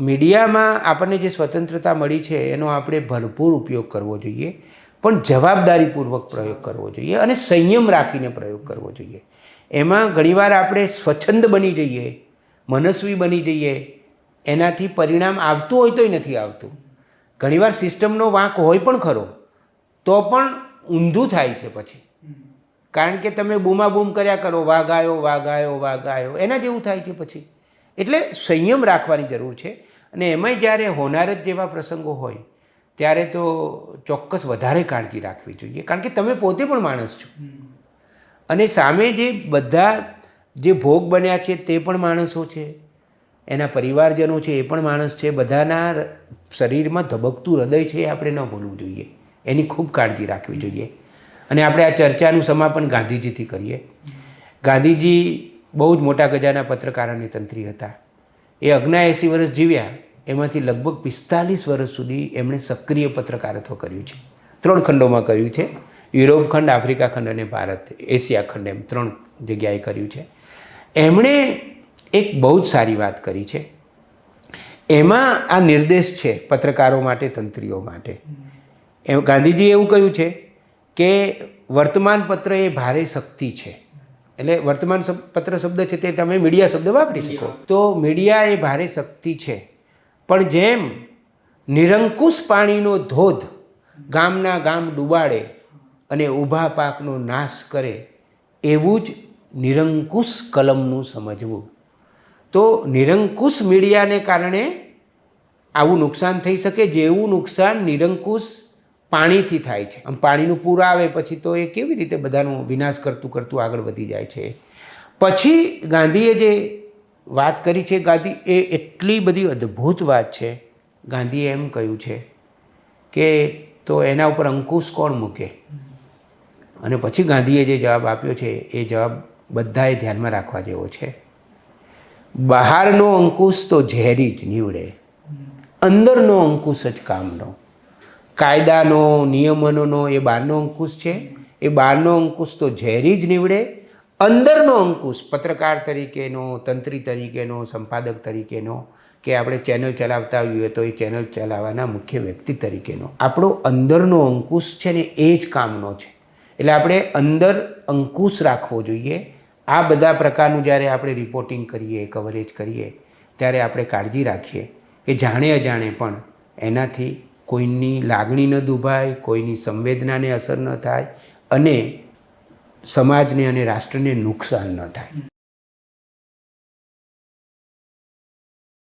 મીડિયામાં આપણને જે સ્વતંત્રતા મળી છે, એનો આપણે ભરપૂર ઉપયોગ કરવો જોઈએ, પણ જવાબદારીપૂર્વક પ્રયોગ કરવો જોઈએ અને સંયમ રાખીને પ્રયોગ કરવો જોઈએ. એમાં ઘણીવાર આપણે સ્વચ્છંદ બની જઈએ, મનસ્વી બની જઈએ, એનાથી પરિણામ આવતું હોય તોય નથી આવતું. ઘણીવાર સિસ્ટમનો વાંક હોય પણ ખરો, તો પણ ઊંધું થાય છે પછી. કારણ કે તમે બૂમાબૂમ કર્યા કરો વાઘ આવ્યો વાઘ આવ્યો વાઘ આવ્યો એના જેવું થાય છે પછી. એટલે સંયમ રાખવાની જરૂર છે. અને એમાંય જ્યારે હોનારત જેવા પ્રસંગો હોય ત્યારે તો ચોક્કસ વધારે કાળજી રાખવી જોઈએ. કારણ કે તમે પોતે પણ માણસ છો. અને સામે જે બધા જે ભોગ બન્યા છે તે પણ માણસો છે. એના પરિવારજનો છે એ પણ માણસ છે. બધાના શરીરમાં ધબકતું હૃદય છે એ આપણે ન ભૂલવું જોઈએ. એની ખૂબ કાળજી રાખવી જોઈએ. અને આપણે આ ચર્ચાનું સમાપન ગાંધીજીથી કરીએ. ગાંધીજી બહુ જ મોટા ગજાના પત્રકાર અને તંત્રી હતા. એ અગ્નાએંસી વર્ષ જીવ્યા, એમાંથી લગભગ પિસ્તાલીસ વર્ષ સુધી એમણે સક્રિય પત્રકારત્વ કર્યું છે. ત્રણ ખંડોમાં કર્યું છે. યુરોપ ખંડ, આફ્રિકા ખંડ અને ભારત, એશિયા ખંડ એમ ત્રણ જગ્યાએ કર્યું છે. એમણે એક બહુ જ સારી વાત કરી છે. એમાં આ નિર્દેશ છે પત્રકારો માટે, તંત્રીઓ માટે. એમ ગાંધીજીએ એવું કહ્યું છે કે વર્તમાન પત્ર એ ભારે શક્તિ છે. એટલે વર્તમાન પત્ર શબ્દ છે તે તમે મીડિયા શબ્દ વાપરી શકો. તો મીડિયા એ ભારે શક્તિ છે. પણ જેમ નિરંકુશ પાણીનો ધોધ ગામના ગામ ડૂબાડે અને ઊભા પાકનો નાશ કરે એવું જ નિરંકુશ કલમનું સમજવું. તો નિરંકુશ મીડિયાને કારણે આવું નુકસાન થઈ શકે જેવું નુકસાન નિરંકુશ પાણીથી થાય છે. આમ પાણીનું પૂર આવે પછી તો એ કેવી રીતે બધાનો વિનાશ કરતું કરતું આગળ વધી જાય છે? પછી ગાંધીએ જે વાત કરી છે, ગાંધી, એ એટલી બધી અદ્ભુત વાત છે. ગાંધીએ એમ કહ્યું છે કે તો એના ઉપર અંકુશ કોણ મૂકે? અને પછી ગાંધીએ જે જવાબ આપ્યો છે, એ જવાબ બધાએ ધ્યાનમાં રાખવા જેવો છે. બહારનો અંકુશ તો ઝેરી જ નીવડે. અંદરનો અંકુશ જ કામનો. કાયદાનો નિયમનોનો એ બહારનો અંકુશ છે. એ બહારનો અંકુશ તો ઝેરી જ નીવડે. અંદરનો અંકુશ પત્રકાર તરીકેનો, તંત્રી તરીકેનો, સંપાદક તરીકેનો કે આપણે ચેનલ ચલાવતા હોઈએ તો એ ચેનલ ચલાવવાના મુખ્ય વ્યક્તિ તરીકેનો. આપણો અંદરનો અંકુશ છે ને એ જ કામનો છે. એટલે આપણે અંદર અંકુશ રાખવો જોઈએ. આ બધા પ્રકારનું જ્યારે આપણે રિપોર્ટિંગ કરીએ કવરેજ કરીએ, ત્યારે આપણે કાળજી રાખીએ કે જાણે અજાણે પણ એનાથી કોઈની લાગણી ન દુભાય, કોઈની સંવેદનાને અસર ન થાય અને સમાજને અને રાષ્ટ્રને નુકસાન ન થાય.